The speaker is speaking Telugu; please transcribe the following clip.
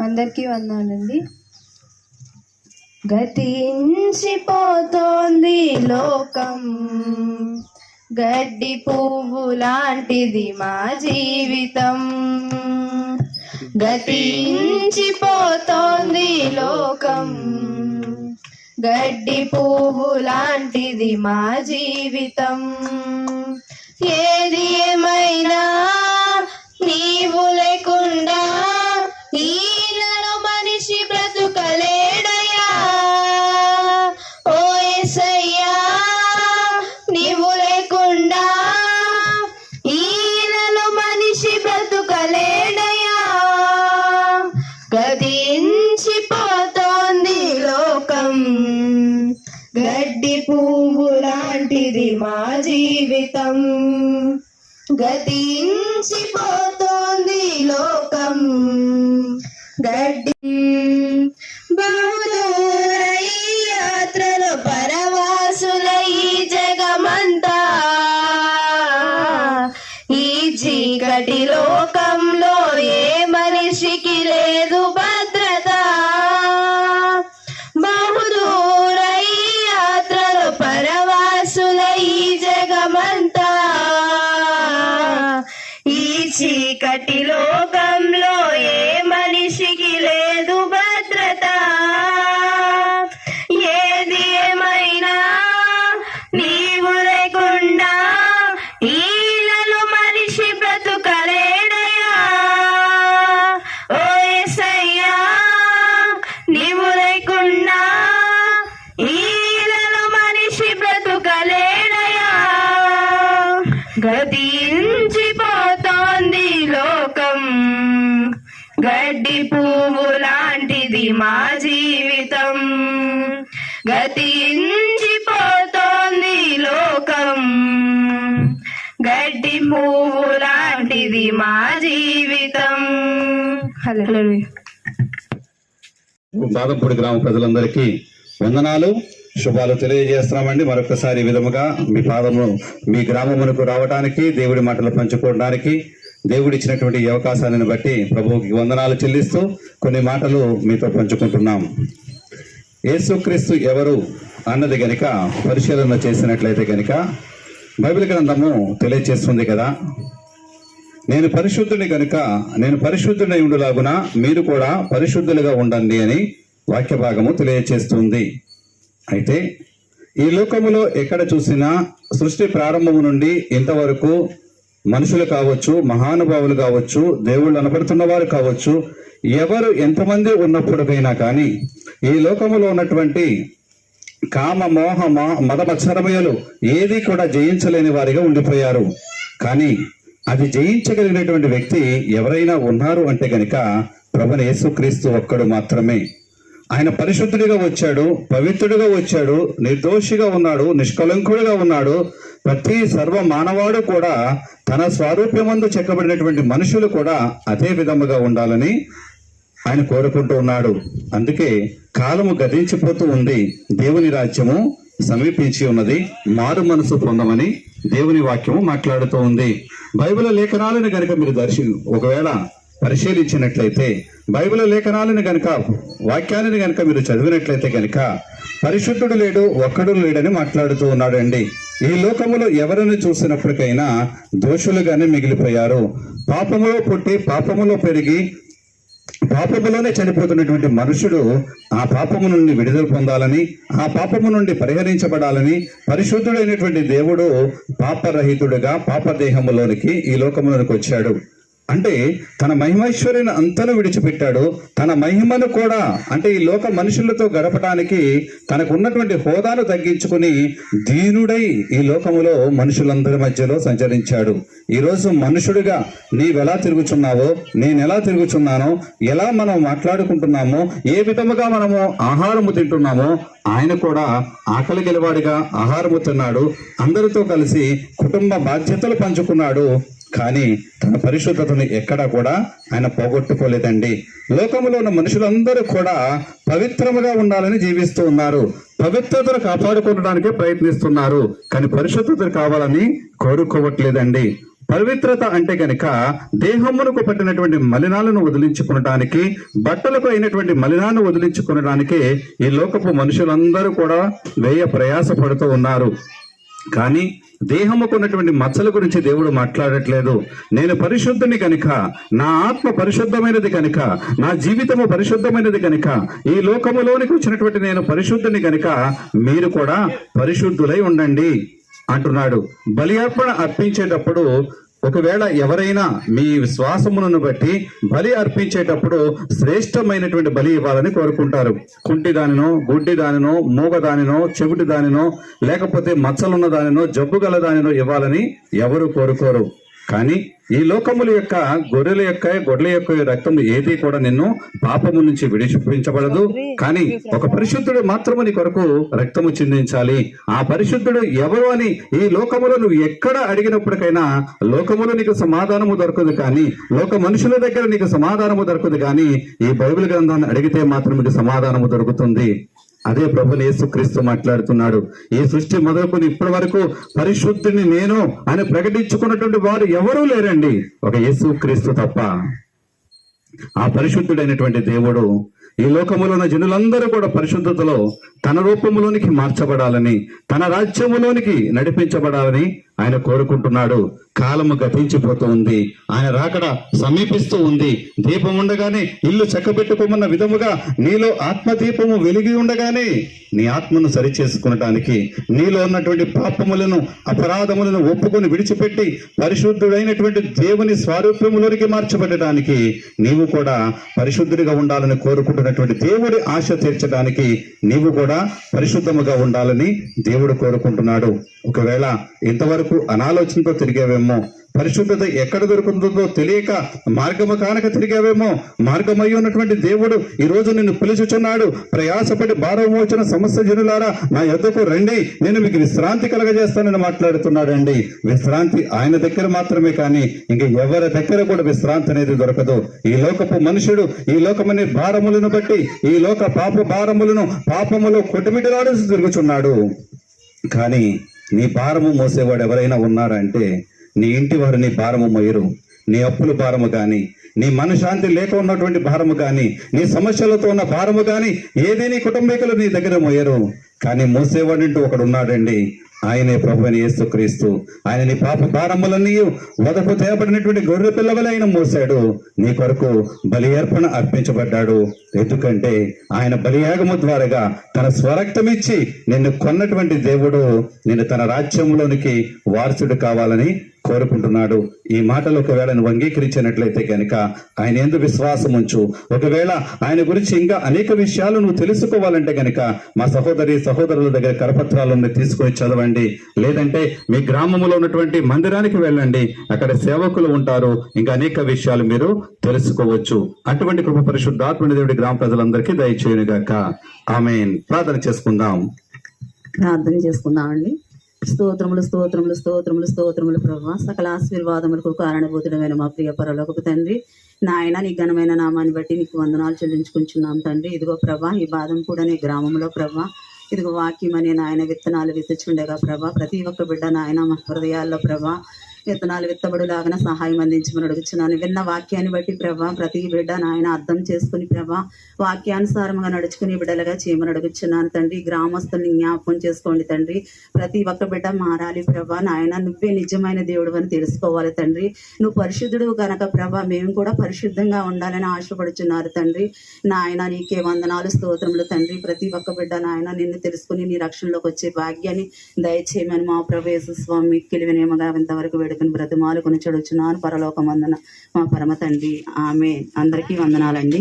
అందరికీ వందాలండి గతించిపోతోంది లోకం. గడ్డి పువ్వు లాంటిది మా జీవితం. గతించిపోతోంది లోకం. గడ్డి పువ్వు లాంటిది మా జీవితం. ఏది ఏమైనా నీవు లేకుండా గడ్డి పువ్వు లాంటిది మా జీవితం. గతించిపోతోంది లోకం. గడ్డి బహుదూర చీకటిలోగా మా జీవితం గతించిపోతోంది లోకం. గడ్డి పువ్వు లాంటిది మా జీవితం. హలో గ్రామ ప్రజలందరికీ వందనాలు శుభాలు తెలియజేస్తున్నామండి. మరొకసారి ఈ విధముగా మీ పాదము మీ గ్రామమునకు రావడానికి దేవుడి మాటలు పంచుకోవడానికి దేవుడు ఇచ్చినటువంటి ఈ అవకాశాలను బట్టి ప్రభువుకి వందనాలు చెల్లిస్తూ కొన్ని మాటలు మీతో పంచుకుంటున్నాం. యేసుక్రీస్తు ఎవరు అన్నది గనుక పరిశీలన చేసినట్లయితే గనుక బైబిల్ గ్రంథము తెలియజేస్తుంది కదా. నేను పరిశుద్ధుని గనుక నేను పరిశుద్ధుని ఉండులాగున మీరు కూడా పరిశుద్ధులుగా ఉండండి అని వాక్య భాగము తెలియచేస్తుంది. అయితే ఈ లోకములో ఎక్కడ చూసినా సృష్టి ప్రారంభము నుండి ఇంతవరకు మనుషులు కావచ్చు మహానుభావులు కావచ్చు దేవుళ్ళు అనబడుతున్న వారు కావచ్చు ఎవరు ఎంతమంది ఉన్నప్పటికైనా కానీ ఈ లోకములో ఉన్నటువంటి కామ మోహ మ- మద ఏది కూడా జయించలేని వారిగా ఉండిపోయారు. కానీ అది జయించగలిగినటువంటి వ్యక్తి ఎవరైనా ఉన్నారు అంటే గనుక ప్రభుని యేసుక్రీస్తు ఒక్కడు మాత్రమే. ఆయన పరిశుద్ధుడిగా వచ్చాడు పవిత్రుడిగా వచ్చాడు నిర్దోషిగా ఉన్నాడు నిష్కలంకుడిగా ఉన్నాడు ప్రతి సర్వ మానవాడు కూడా తన స్వారూప్యమందు చెక్కబడినటువంటి మనుషులు కూడా అదే విధముగా ఉండాలని ఆయన కోరుకుంటూ ఉన్నాడు. అందుకే కాలము గతించిపోతూ ఉంది. దేవుని రాజ్యము సమీపించి ఉన్నది. మారు మనసు పొందమని దేవుని వాక్యము మాట్లాడుతూ ఉంది. బైబిల్ లేఖనాలను గనుక మీరు దర్శి ఒకవేళ పరిశీలించినట్లయితే బైబిల్ లేఖనాలను గనక వాక్యాలను గనక మీరు చదివినట్లయితే గనక పరిశుద్ధుడు లేడు ఒక్కడు లేడని మాట్లాడుతూ ఉన్నాడండి. ఈ లోకములో ఎవరిని చూసినప్పటికైనా దోషులుగానే మిగిలిపోయారు. పాపములో పుట్టి పాపములో పెరిగి పాపములోనే చనిపోతున్నటువంటి మనుషుడు ఆ పాపము నుండి విడుదల పొందాలని ఆ పాపము నుండి పరిహరించబడాలని పరిశుద్ధుడైనటువంటి దేవుడు పాపరహితుడుగా పాపదేహములోనికి ఈ లోకములోనికి వచ్చాడు. అంటే తన మహిమైశ్వర్యను అంతను విడిచిపెట్టాడు. తన మహిమను కూడా అంటే ఈ లోక మనుషులతో గడపడానికి తనకు ఉన్నటువంటి హోదాను తగ్గించుకుని దీనుడై ఈ లోకములో మనుషులందరి మధ్యలో సంచరించాడు. ఈరోజు మనుషుడిగా నీవెలా తిరుగుచున్నావో నేను ఎలా తిరుగుచున్నానో ఎలా మనం మాట్లాడుకుంటున్నామో ఏ విధముగా మనము ఆహారము తింటున్నామో ఆయన కూడా ఆకలి గెలవాడిగా ఆహారము తిన్నాడు. అందరితో కలిసి కుటుంబ బాధ్యతలు పంచుకున్నాడు. కానీ తన పరిశుద్ధతను ఎక్కడా కూడా ఆయన పోగొట్టుకోలేదండి. లోకంలో ఉన్న మనుషులందరూ కూడా పవిత్రముగా ఉండాలని జీవిస్తూ ఉన్నారు. పవిత్రతను కాపాడుకోవడానికే ప్రయత్నిస్తున్నారు. కానీ పరిశుద్ధత కావాలని కోరుకోవట్లేదండి. పవిత్రత అంటే గనక దేహమునకు పట్టినటువంటి మలినాలను వదిలించుకునడానికి బట్టలకు అయినటువంటి మలినాలను వదిలించుకునడానికి ఈ లోకపు మనుషులందరూ కూడా వేయ ప్రయాస పడుతూ ఉన్నారు. కానీ దేహముకు ఉన్నటువంటి మచ్చల గురించి దేవుడు మాట్లాడట్లేదు. నేను పరిశుద్ధుని కనుక నా ఆత్మ పరిశుద్ధమైనది కనుక నా జీవితము పరిశుద్ధమైనది కనుక ఈ లోకములోనికి వచ్చినటువంటి నేను పరిశుద్ధుని కనుక మీరు కూడా పరిశుద్ధులై ఉండండి అంటున్నాడు. బలి అర్పణ అర్పించేటప్పుడు ఒకవేళ ఎవరైనా మీ విశ్వాసములను బట్టి బలి అర్పించేటప్పుడు శ్రేష్టమైనటువంటి బలి ఇవ్వాలని కోరుకుంటారు. కుంటి దానినో గుడ్డి దానినో మూగ దానినో చెవిటి దానినో లేకపోతే మచ్చలున్న దానినో జబ్బు గల దానినో ఇవ్వాలని ఎవరు కోరుకోరు. కానీ ఈ లోకముల యొక్క గొర్రెల యొక్క గొడ్ల యొక్క రక్తము ఏది కూడా నిన్ను పాపము నుంచి విడిపించబడదు కానీ ఒక పరిశుద్ధుడు మాత్రము నీ కొరకు రక్తము చిందించాలి. ఆ పరిశుద్ధుడు ఎవరు అని ఈ లోకములో నువ్వు ఎక్కడ అడిగినప్పటికైనా లోకములో నీకు సమాధానము దొరకదు కానీ లోక మనుషుల దగ్గర నీకు సమాధానము దొరకదు కానీ ఈ బైబిల్ గ్రంథాన్ని అడిగితే మాత్రం నీకు సమాధానము దొరుకుతుంది. అదే ప్రభుని యేసుక్రీస్తు మాట్లాడుతున్నాడు. ఈ సృష్టి మొదలుకొని ఇప్పటి వరకు పరిశుద్ధిని నేను అని ప్రకటించుకున్నటువంటి వారు ఎవరూ లేరండి. ఒక యేసుక్రీస్తు తప్ప. ఆ పరిశుద్ధుడైనటువంటి దేవుడు ఈ లోకములో ఉన్న జనులందరూ కూడా పరిశుద్ధతలో తన రూపములోనికి మార్చబడాలని తన రాజ్యములోనికి నడిపించబడాలని ఆయన కోరుకుంటున్నాడు. కాలము గతించిపోతూ ఉంది. ఆయన రాకడ సమీపిస్తూ ఉంది. దీపం ఉండగానే ఇల్లు చక్కబెట్టుకోమన్న విధముగా నీలో ఆత్మదీపము వెలిగి ఉండగానే నీ ఆత్మను సరిచేసుకునటానికి నీలో ఉన్నటువంటి పాపములను అపరాధములను ఒప్పుకొని విడిచిపెట్టి పరిశుద్ధుడైనటువంటి దేవుని స్వారూప్యములోనికి మార్చబడటానికి నీవు కూడా పరిశుద్ధుడిగా ఉండాలని కోరుకుంటున్నటువంటి దేవుడి ఆశ తీర్చడానికి నీవు కూడా పరిశుద్ధముగా ఉండాలని దేవుడు కోరుకుంటున్నాడు. ఒకవేళ ఇంతవరకు అనాలోచనతో తిరిగేవేమో పరిశుద్ధత ఎక్కడ దొరుకుతుందో తెలియక మార్గము కానక తిరిగావేమో మార్గమై ఉన్నటువంటి దేవుడు ఈ రోజు నిన్ను పిలుచుచున్నాడు. ప్రయాసపడి భారం వచ్చిన సమస్య జనులారా నా యొద్దకు రండి. నేను మీకు విశ్రాంతి కలగజేస్తానని మాట్లాడుతున్నాడండి. విశ్రాంతి ఆయన దగ్గర మాత్రమే కానీ ఇంక ఎవరి దగ్గర కూడా విశ్రాంతి అనేది దొరకదు. ఈ లోకపు మనుషుడు ఈ లోకమనే భారములను బట్టి ఈ లోక పాప భారములను పాపములు కొట్టుమిటలాడు తిరుగుచున్నాడు. కానీ నీ భారము మోసేవాడు ఎవరైనా ఉన్నారంటే నీ ఇంటి వారు నీ భారము మోయరు నీ అప్పుల భారము కానీ నీ మనశాంతి లేక ఉన్నటువంటి భారము కానీ నీ సమస్యలతో ఉన్న భారము కానీ ఏదే నీ కుటుంబీకులు నీ దగ్గర మోయరు కానీ మోసేవాడంటూ ఒకడు ఉన్నాడండి ఆయనే ప్రభు అని యేసుక్రీస్తు. ఆయన నీ పాప భారములన్నీ వదకు తేబడినటువంటి గొర్రె పిల్లవలే ఆయన మోసాడు. నీ కొరకు బలి అర్పణ అర్పించబడ్డాడు. ఎందుకంటే ఆయన బలియాగము ద్వారాగా తన స్వరక్తమిచ్చి నిన్ను కొన్నటువంటి దేవుడు నిన్ను తన రాజ్యంలోనికి వారసుడు కావాలని కోరుకుంటున్నాడు. ఈ మాటలు ఒకవేళ నువ్వు అంగీకరించినట్లయితే కనుక ఆయన ఎందు విశ్వాసం ఉంచు. ఒకవేళ ఆయన గురించి ఇంకా అనేక విషయాలు నువ్వు తెలుసుకోవాలంటే కనుక మా సహోదరి సహోదరుల దగ్గర కరపత్రాలను తీసుకొని చదవండి. లేదంటే మీ గ్రామంలో ఉన్నటువంటి మందిరానికి వెళ్ళండి. అక్కడ సేవకులు ఉంటారు. ఇంకా అనేక విషయాలు మీరు తెలుసుకోవచ్చు. అటువంటి కృప పరిశుద్ధాత్మని దేవుడి గ్రామ ప్రజలందరికీ దయచేయును గాక ఆమెన్. ప్రార్థన చేసుకుందాం. ప్రార్థన చేసుకుందామండి. స్తోత్రములు స్తోత్రములు స్తోత్రములు స్తోత్రములు. ప్రభా సకల ఆశీర్వాదములకు కారణభూతుడమైన మా ప్రియ పరలోకపు తండ్రి. నాయన నీ ఘనమైన నామాన్ని బట్టి నీకు వందనాలు చెల్లించుకుంటున్నాం తండ్రి. ఇదిగో ప్రభా ఈ బాధం కూడా నీ గ్రామంలో ప్రభా. ఇదిగో వాక్యం అనే నాయన విత్తనాలు విత్తచుండగా ప్రభా ప్రతి ఒక్క బిడ్డ నాయన మా హృదయాల్లో ప్రభా విత్తనాలు విత్తబడులాగా సహాయం అందించమని అడుగుచున్నాను. విన్న వాక్యాన్ని బట్టి ప్రభా ప్రతి బిడ్డ నాయన అర్థం చేసుకుని ప్రభా వాక్యానుసారంగా నడుచుకుని బిడ్డలుగా చేయమని అడుగుచున్నాను తండ్రి. గ్రామస్తుల్ని జ్ఞాపకం చేసుకోండి తండ్రి. ప్రతి ఒక్క బిడ్డ మారాలి ప్రభా. నాయన నువ్వే నిజమైన దేవుడు అని తెలుసుకోవాలి తండ్రి. నువ్వు పరిశుద్ధుడు కనుక ప్రభా మేము కూడా పరిశుద్ధంగా ఉండాలని ఆశపడుచున్నారు తండ్రి. నాయన నీకే వందనాలు స్తోత్రములు తండ్రి. ప్రతి ఒక్క బిడ్డ నాయన నిన్ను తెలుసుకుని నీ రక్షణలోకి వచ్చే భాగ్యాన్ని దయచేయమని మా ప్రవేశ స్వామి కిలివినేమగా ఇంతవరకు వేడుకుని బ్రతిమాలు కొని చెడుచున్నాను పరలోకమందన. మా పరమ తండ్రి ఆమె అందరికీ వందనాలండి.